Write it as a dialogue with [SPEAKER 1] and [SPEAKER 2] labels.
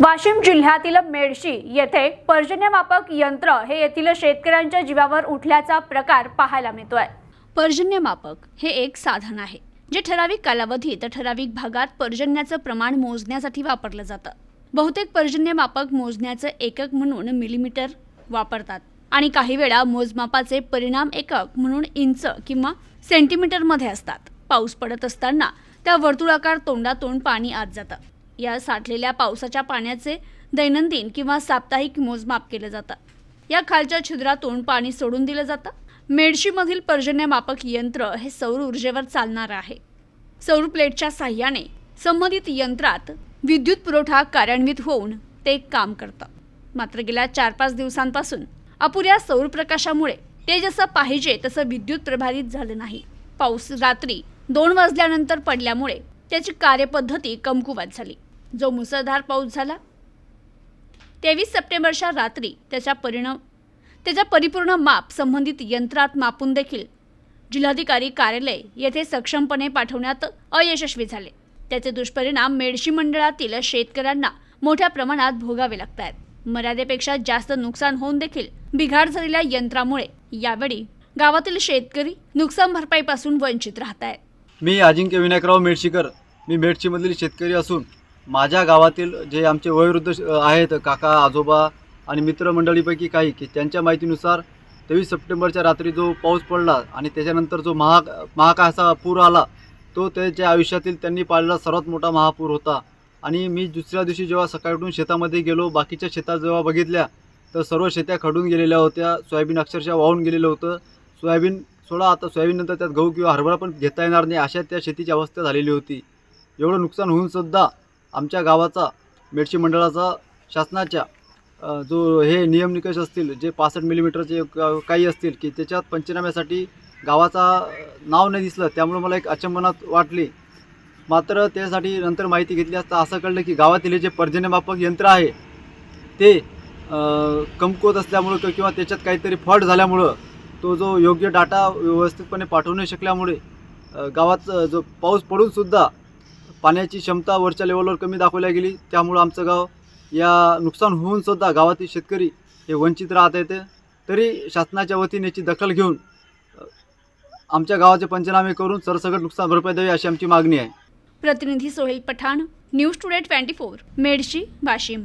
[SPEAKER 1] वाशिम जिल्ह्यातील मेडशी येथे पर्जन्यमापक यंत्र हे येथील शेतकऱ्यांच्या जीवावर उठल्याचा प्रकार पाहायला मिळतोय. पर्जन्यमापक हे एक साधन आहे जे ठराविक कालावधीत ठराविक भागात पर्जन्याचं प्रमाण मोजण्यासाठी वापरलं जातं. बहुतेक पर्जन्यमापक मोजण्याचं एकक म्हणून मिलीमीटर वापरतात आणि काही वेळा मोजमापाचे परिणाम एकक म्हणून इंच किंवा सेंटीमीटरमध्ये असतात. पाऊस पडत असताना त्या वर्तुळाकार तोंडातोंड पाणी आत जातं. या साठलेल्या पावसाच्या पाण्याचे दैनंदिन किंवा साप्ताहिक मोजमाप केलं जातं या खालच्या छिद्रातून पाणी सोडून दिलं जातं. मेडशीमधील पर्जन्यमापक यंत्र हे सौर ऊर्जेवर चालणारं आहे. सौर प्लेटच्या साह्याने संबंधित यंत्रात विद्युत पुरवठा कार्यान्वित होऊन ते काम करतं. मात्र गेल्या चार पाच दिवसांपासून अपुऱ्या सौर प्रकाशामुळे ते जसं पाहिजे तसं विद्युत प्रभारित झालं नाही. पाऊस रात्री दोन वाजल्यानंतर पडल्यामुळे त्याची कार्यपद्धती कमकुवत झाली. जो मुसळधार पाऊस झाला तेवीस सप्टेंबरच्या रात्री त्याच्या परिणाम त्याचा परिपूर्ण माप संबंधित यंत्रात मापून देखील जिल्हाधिकारी कार्यालय येथे सक्षमपणे पाठवण्यात अयशस्वी झाले. त्याचे दुष्परिणाम मेडशी मंडळातील शेतकऱ्यांना मोठ्या प्रमाणात भोगावे लागत आहेत. मर्यादेपेक्षा जास्त नुकसान होऊन देखील बिघाड झालेल्या यंत्रामुळे यावेळी गावातील शेतकरी नुकसान भरपाईपासून वंचित राहत आहेत.
[SPEAKER 2] मी अजिंक्य विनायकराव मेडशीकर. मी मेडशीमधील शेतकरी असून माझ्या गावातील जे आमचे वयोवृद्ध श- आहेत काका आजोबा आणि मित्रमंडळीपैकी काही की त्यांच्या माहितीनुसार तेवीस सप्टेंबरच्या रात्री जो पाऊस पडला आणि त्याच्यानंतर जो महा महाकासा पूर आला तो त्याच्या आयुष्यातील त्यांनी पाळलेला सर्वात मोठा महापूर होता. आणि मी दुसऱ्या दिवशी जेव्हा सकाळी उठून शेतामध्ये गेलो बाकीच्या शेतात जेव्हा बघितल्या तर सर्व शेत्या खडून गेलेल्या होत्या सोयाबीन अक्षरशः वाहून गेलेलं होतं. सोयाबीन सोळा आता सोयाबीननंतर त्यात गहू किंवा हरभरा पण घेता येणार नाही अशा त्या शेतीची अवस्था झालेली होती. एवढं नुकसान होऊन सुद्धा आमच्या गावाचा मेडशी मंडळाचा शासनाच्या जो हे नियम निकष असतील जे पासष्ट मिलीमीटरचे काही असतील की त्याच्यात पंचनाम्यासाठी गावाचा नाव नाही दिसलं त्यामुळे मला एक अचंबनात वाटली. मात्र त्यासाठी नंतर माहिती घेतली असता असं कळलं की गावातील हे जे पर्जन्यमापक यंत्र आहे ते कमकुवत असल्यामुळं किंवा त्याच्यात काहीतरी फॉल्ट झाल्यामुळं तो जो योग्य डाटा व्यवस्थितपणे पाठवू नाही शकल्यामुळे गावात जो पाऊस पडूनसुद्धा पाण्याची क्षमता वरच्या लेवलवर कमी दाखवल्या गेली त्यामुळं आमचं गाव या नुकसान होऊनसुद्धा गावातील शेतकरी हे वंचित राहत आहेत. तरी शासनाच्या वतीने याची दखल घेऊन आमच्या गावाचे पंचनामे करून सरसकट नुकसान भरपाई द्यावी अशी आमची मागणी आहे.
[SPEAKER 1] प्रतिनिधी Sohel Pathan news today twenty four Medshi Washim.